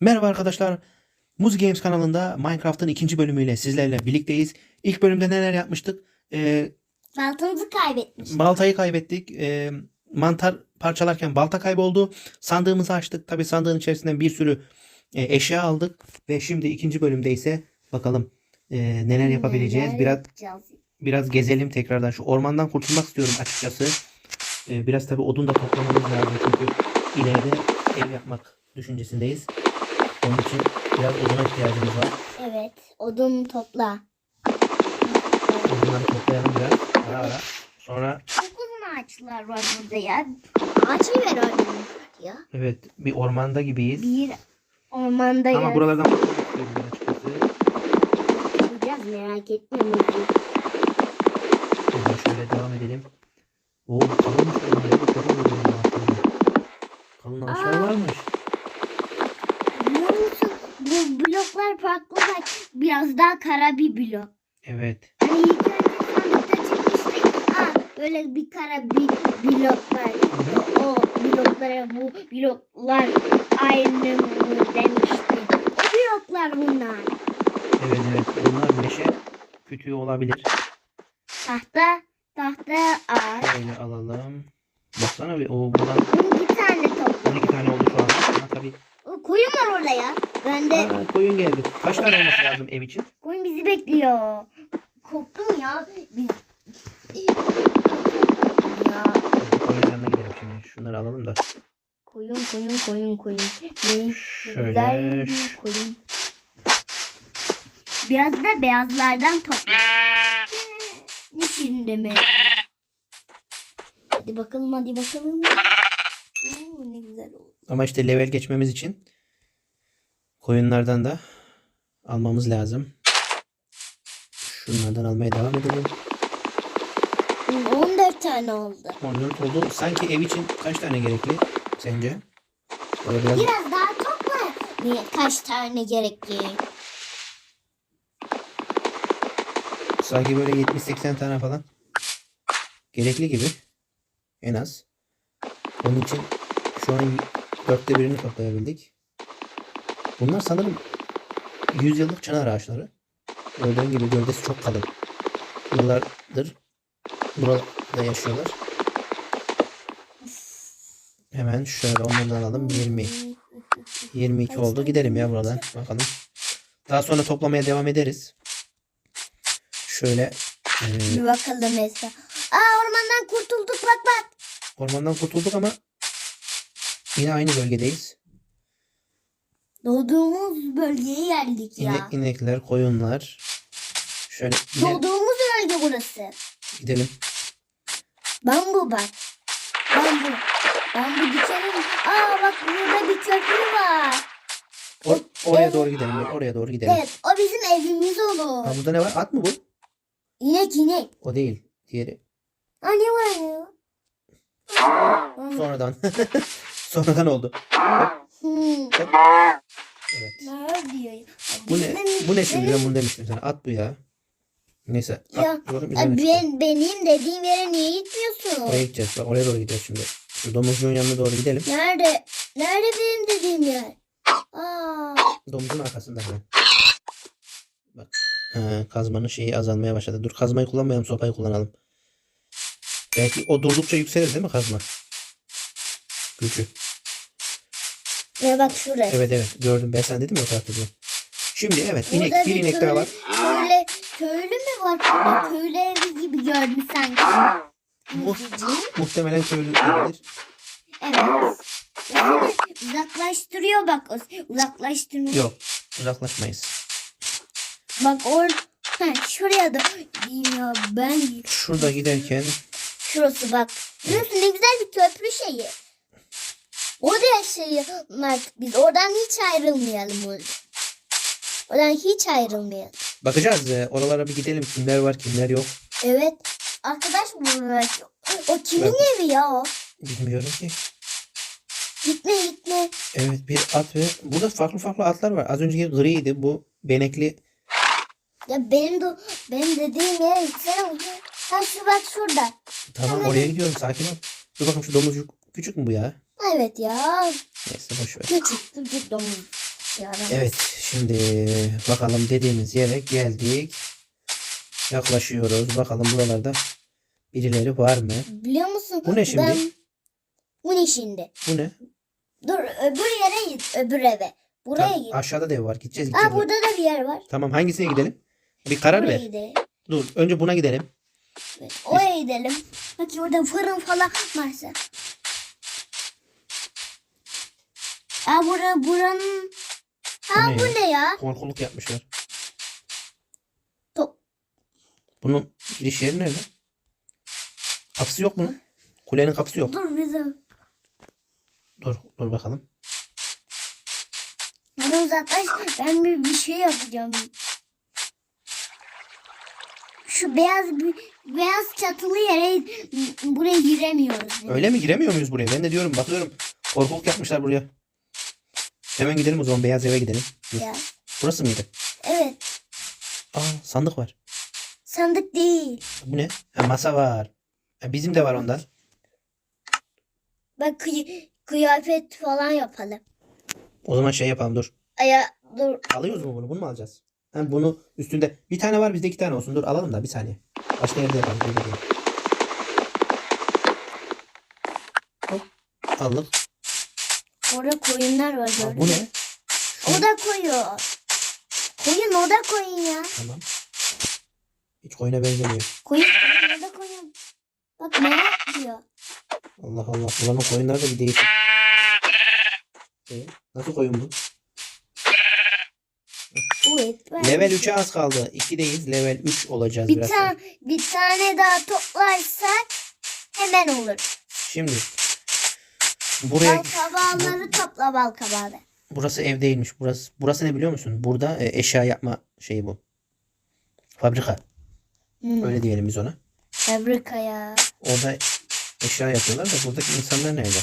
Merhaba arkadaşlar. Muz Games kanalında Minecraft'ın ikinci bölümüyle sizlerle birlikteyiz. İlk bölümde neler yapmıştık? Ee, Baltamızı kaybetmiş. baltayı kaybettik. Ee, mantar parçalarken balta kayboldu. Sandığımızı açtık. Tabi sandığın içerisinden bir sürü e, eşya aldık. Ve şimdi ikinci bölümde ise bakalım e, neler yapabileceğiz. Neler Biraz yapacağız? biraz gezelim tekrardan. Şu ormandan kurtulmak istiyorum açıkçası. Ee, biraz tabi odun da toplamamız lazım çünkü ileride ev yapmak düşüncesindeyiz. Onun için biraz oduna ihtiyacımız var. Evet. Odun topla. Odunları toplayalım biraz ara ara. Sonra Çok uzun ağaçlar var burada ya. Ağaç mı ver orada ya? evet bir ormanda gibiyiz. Bir ormanda Ama buralardan. Yapacağız merak etme. Şuradan şöyle devam edelim. Oo kalınmış. Kalın ağaçlar varmış. Bloklar farklı bak. Biraz daha kara bir blok. Evet. Hani ilk önce sandıkta. Aa, böyle bir kara bir blok var. O bloklara bu bloklar aynı mı demişti. O bloklar bunlar. Evet evet. Bunlar meşe kütüğü olabilir. Tahta, tahta ağaç. Şöyle alalım. Baksana bir o buradan Bunu bir tane topla. 12 tane oldu şu an. Ama tabii O koyun var orada ya. Ben de Aa, koyun geldi. Kaç tane olması lazım ev için? koyun bizi bekliyor. Korktum ya. Biz... Ya. Koyun yanına gidelim şimdi. Şunları alalım da. Koyun koyun koyun koyun. Ne Şöyle. güzel bir koyun. Biraz da beyazlardan topla. Ne şimdi mi? Hadi bakalım hadi bakalım. Oo, ne güzel oldu. Ama işte level geçmemiz için koyunlardan da almamız lazım. Şunlardan almaya devam edelim. Hı, 14 tane oldu. 14 oldu. Sanki ev için kaç tane gerekli sence? Böyle biraz Biraz daha topla. Ne, kaç tane gerekli? sanki böyle 70-80 tane falan gerekli gibi. En az. Onun için şu an dörtte birini toplayabildik. Bunlar sanırım 100 yıllık çınar ağaçları. Gördüğün gibi gövdesi çok kalın. Yıllardır burada yaşıyorlar. Hemen şöyle onlardan alalım. 20. 22 oldu. Gidelim ya buradan. Bakalım. Daha sonra toplamaya devam ederiz. Şöyle e, Bir bakalım mesela. Aa ormandan kurtulduk bak bak. ormandan kurtulduk ama yine aynı bölgedeyiz. Doğduğumuz bölgeye geldik ya. İnek, inekler, koyunlar. Şöyle gidelim. Doğduğumuz bölge burası. gidelim. Bambu bak. Bambu. Bambu dikelim. Aa bak burada bir köprü var. Or- oraya Evet. doğru gidelim. Oraya doğru gidelim. Evet o bizim evimiz olur. Ha, burada ne var? At mı bu? İnek inek. O değil. Diğeri. Aa ne var ya? Sonradan. Sonradan oldu. Hmm. Evet. Ne diyor? ya? Bu ne? Bu ne şimdi? Ben bunu demiştim sana. At bu ya. Neyse. Ya, ben, benim dediğim yere niye gitmiyorsun? Oraya gideceğiz. Bak oraya doğru gideceğiz şimdi. Şu domuzcuğun yanına doğru gidelim. Nerede? Nerede benim dediğim yer? Aa, Domuzun arkasında hemen. Bak. Ha, kazmanın şeyi azalmaya başladı. Dur kazmayı kullanmayalım sopayı kullanalım. Belki o durdukça yükselir değil mi kazma? Gücü. ne bak şurası. Evet evet gördüm. Ben sana dedim ya o tarafta diye. Şimdi evet Burada inek, bir inek daha var. Köylü, köylü mü var? Ben köylü evi gibi gördüm sanki. Mu- Müzici. muhtemelen köylü olabilir. Evet. Uzaklaştırıyor bak. Uzaklaştırıyor. Yok uzaklaşmayız. Bak or ha, şuraya da ya ben. Şurada giderken Şurası bak. Burası ne güzel bir köprü şeyi. Orada yaşayalım artık biz. Oradan hiç ayrılmayalım orada. Oradan hiç ayrılmayalım. bakacağız. e, Oralara bir gidelim. Kimler var kimler yok. Evet. Arkadaş mı bunlar? O kimin evi ya o? Bilmiyorum ki. Gitme gitme. Evet bir at ve burada farklı farklı atlar var. Az önceki griydi. Bu benekli. Ya benim de benim dediğim yere gitsene. Ha şu bak şurada. Tamam oraya gidiyorum sakin ol. Dur bakalım şu domuzcuk küçük mü bu ya? Evet ya. Neyse boş ver. Küçük küçük domuz. Yaramaz. Evet şimdi bakalım dediğimiz yere geldik. Yaklaşıyoruz. Bakalım buralarda birileri var mı? Biliyor musun? Bu ne şimdi? Ben... Bu ne şimdi? Bu ne? Dur öbür yere git. Öbür eve. Buraya Tamam, git. aşağıda da ev var. Gideceğiz gideceğiz. Aa burada da bir yer var. Tamam hangisine gidelim? Bir karar Buraya ver. gidelim. Dur önce buna gidelim. Evet, oraya gidelim. Bak orada fırın falan varsa. Aa bura buranın. Ha Bu ne bu ya? ne ya? Korkuluk yapmışlar. Top. Bunun giriş yeri nerede? Kapısı yok bunun. Kulenin kapısı yok. Dur bizim. Dur dur bakalım. Buradan uzaklaş. Ben bir, bir şey yapacağım. Şu beyaz beyaz çatılı yere buraya giremiyoruz. Öyle mi giremiyor muyuz buraya? Ben de diyorum bakıyorum. Korkuluk yapmışlar buraya. Hemen gidelim o zaman beyaz eve gidelim. Dur. Ya. Burası mıydı? Evet. Aa sandık var. Sandık değil. Bu ne? Ha, masa var. Ha, bizim de var ondan. Bak kıy- kıyafet falan yapalım. O zaman şey yapalım dur. Aya dur. Alıyoruz mu bunu? Bunu mu alacağız? Hem bunu üstünde bir tane var bizde iki tane olsun. Dur alalım da bir saniye. Başka yerde yapalım. Dur, dur, dur. Hop. Aldık. Orada koyunlar var gördün bu ne? O da koyun. Koyun o da koyun ya. Tamam. Hiç koyuna benzemiyor. Koyun o da koyun. Bak ne yapıyor? Allah Allah. Buranın koyunları da bir değişik. Ee, nasıl koyun bu? Evet. Level 3'e az kaldı. 2'deyiz. Level 3 olacağız bir biraz. tane bir tane daha toplarsak hemen olur. Şimdi buraya Bal kabağları topla bal kabağını. burası ev değilmiş. Burası burası ne biliyor musun? Burada e, eşya yapma şeyi bu. Fabrika. Hmm. Öyle diyelim biz ona. Fabrika ya. Orada eşya yapıyorlar da buradaki insanlar nerede?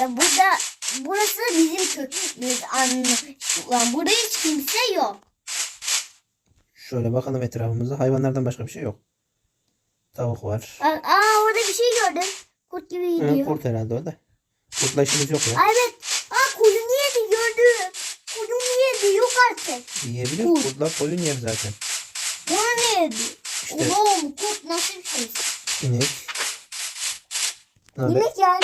Ya burada burası bizim köyümüz anlaşılan. Burada hiç kimse yok. Şöyle bakalım etrafımızda. Hayvanlardan başka bir şey yok. Tavuk var. Aa, orada bir şey gördüm. Kurt gibi gidiyor. kurt herhalde o da. Kurtla işimiz yok ya. Evet. Aa koyun yedi gördüm. Koyun yedi yok artık. Yiyebilir. Kurt. Kurtlar koyun yer zaten. Koyun yedi. İşte Oğlum kurt nasıl bir şey? inek. Ne haber? Yemek yani.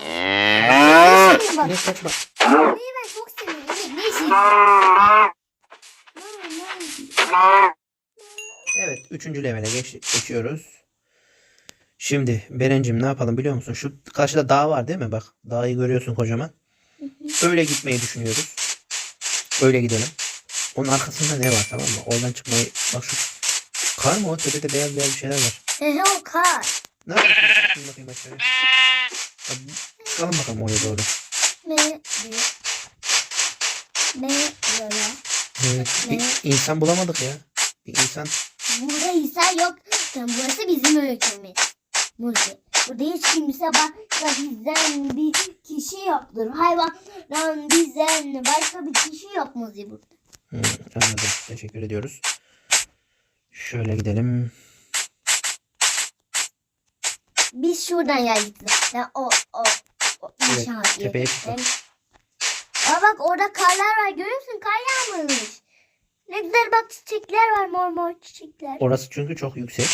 Ne. İnek kaçma. Yemeği ben çok seviyorum. Yemek ne şey? Evet. Üçüncü levele geç, geçiyoruz. Şimdi Berencim ne yapalım biliyor musun? Şu karşıda dağ var değil mi? Bak dağı görüyorsun kocaman. Öyle gitmeyi düşünüyoruz. Öyle gidelim. Onun arkasında ne var tamam mı? Oradan çıkmayı bak şu kar mı o? Tepede beyaz beyaz bir şeyler var. Ehe o kar. Ne yapıyorsun? Bakayım aşağıya. Hadi Çıkalım bakalım oraya doğru. Ne diyor? Ne diyor ya? Evet, bir insan bulamadık ya. Bir insan Burada insan yok. Sen burası bizim ülkemiz. Muzi. Burada hiç kimse başka bizden bir kişi yoktur. Hayvandan bizden başka bir kişi yok Muzi burada. Hı, anladım. Teşekkür ediyoruz. Şöyle gidelim. Biz şuradan geldik. Ben o o o Evet, inşaat tepeye yeri. çıktım. Aa bak orada karlar var. Görüyor musun? Kar yağmurmuş. Ne güzel bak çiçekler var mor mor çiçekler. Orası çünkü çok yüksek.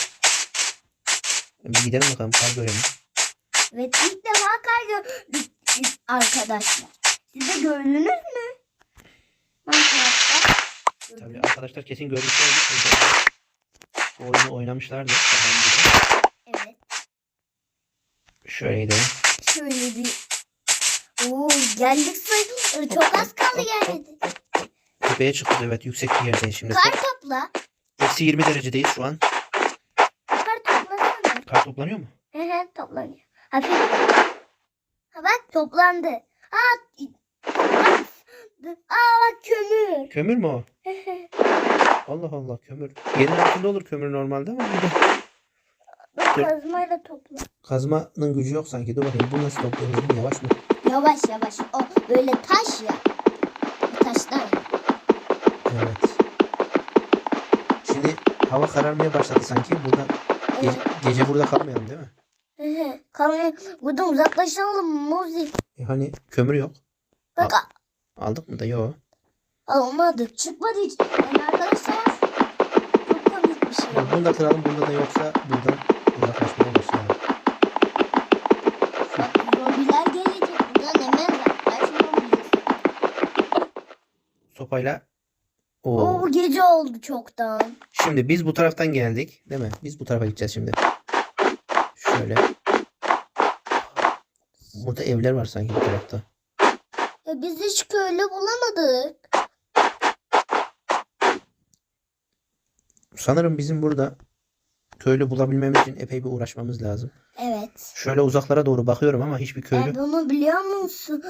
Bir gidelim bakalım kar görelim. Evet ilk defa kar gördük arkadaşlar. Siz de gördünüz mü? Tabii arkadaşlar kesin görmüşlerdir. Bu oyunu de. Evet. Şöyle gidelim. Şöyle bir. Oo geldik sayılır. Çok az kaldı gelmedi. Tepeye çıktık evet yüksek bir yerdeyiz şimdi. Kar topla. Eksi 20 derecedeyiz şu an. Kar toplanıyor mu? Hı hı toplanıyor. Hafif. Ha bak toplandı. Aa toplandı. Aa bak kömür. Kömür mü o? Allah Allah kömür. Yerin altında olur kömür normalde ama burada Bak Dur. kazmayla topla. kazmanın gücü yok sanki. Dur bakayım bu nasıl topluyoruz? Yavaş mı? Yavaş yavaş. O böyle taş ya. Taşlar. Evet. Şimdi hava kararmaya başladı sanki. Burada gece, gece burada kalmayalım değil mi? Kalın buradan uzaklaşalım Muzi. E hani kömür yok. Bak Aldık mı da? Yok. Almadık. Çıkmadı hiç. Yani arkadaşlar çok komik bir şey. Bunu da kıralım. Bunda da yoksa buradan uzaklaşmaya başlayalım. Bak zombiler gelecek. Buradan hemen uzaklaşmalıyız. Sopayla. Oo. Oo gece oldu çoktan. Şimdi biz bu taraftan geldik. Değil mi? Biz bu tarafa gideceğiz şimdi. Şöyle. Burada evler var sanki bu tarafta. Ya biz hiç köylü bulamadık. Sanırım bizim burada köylü bulabilmemiz için epey bir uğraşmamız lazım. Evet. Şöyle uzaklara doğru bakıyorum ama hiçbir köylü. Ben bunu biliyor musun?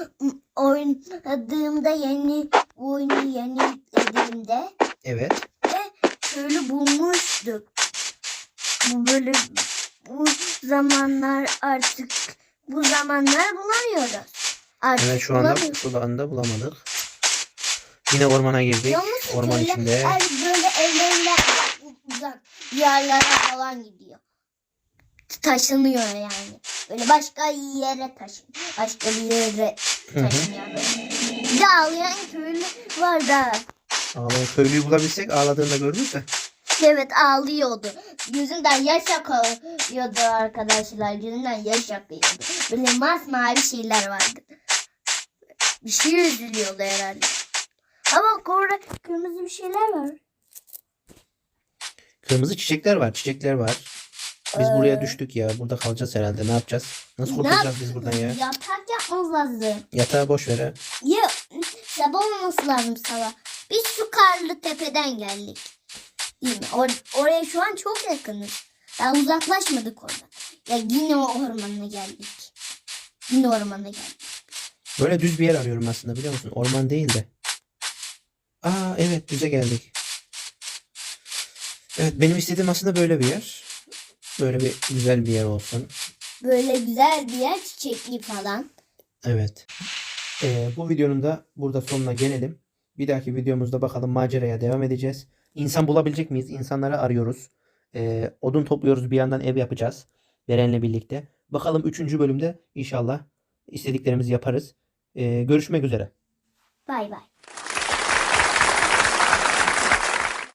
Oynadığımda yeni bu oyunu yeni yüklediğimde Evet. köylü bulmuştuk. Bu böyle bu zamanlar artık bu zamanlar bulamıyoruz. Artık Evet şu anda şu anda bulamadık. Yine ormana girdik. Musun? Orman Köylü içinde. böyle evlerine uzak yerlere falan gidiyor. Taşınıyor yani. Böyle başka yere taşın. Başka bir yere Bir de ağlayan köylü var da. Ağlayan köylüyü bulabilsek ağladığında görürse. Evet ağlıyordu. Gözünden yaş akıyordu arkadaşlar. Gözünden yaş akıyordu. Böyle masmavi şeyler vardı. Bir şey üzülüyordu herhalde. Ama orada kırmızı bir şeyler var. Kırmızı çiçekler var. Çiçekler var. Biz Ee, buraya düştük ya. Burada kalacağız herhalde. Ne yapacağız? Nasıl Ne kurtulacağız biz buradan ya? Yatak yapmamız lazım. Yatağı boş ver ha. Ya sabah olması lazım sabah. Biz şu karlı tepeden geldik. Değil mi? Or- oraya şu an çok yakınız. Daha uzaklaşmadık oradan. Ya yine o ormana geldik. Yine ormana geldik. Böyle düz bir yer arıyorum aslında biliyor musun? Orman değil de. Aa evet düze geldik. Evet benim istediğim aslında böyle bir yer. Böyle bir güzel bir yer olsun. Böyle güzel bir yer çiçekli falan. Evet. Ee, bu videonun da burada sonuna gelelim. Bir dahaki videomuzda bakalım maceraya devam edeceğiz. İnsan bulabilecek miyiz? İnsanları arıyoruz. Ee, odun topluyoruz. Bir yandan ev yapacağız. Beren'le birlikte. Bakalım 3. bölümde inşallah istediklerimizi yaparız. Ee, görüşmek üzere. Bay bay.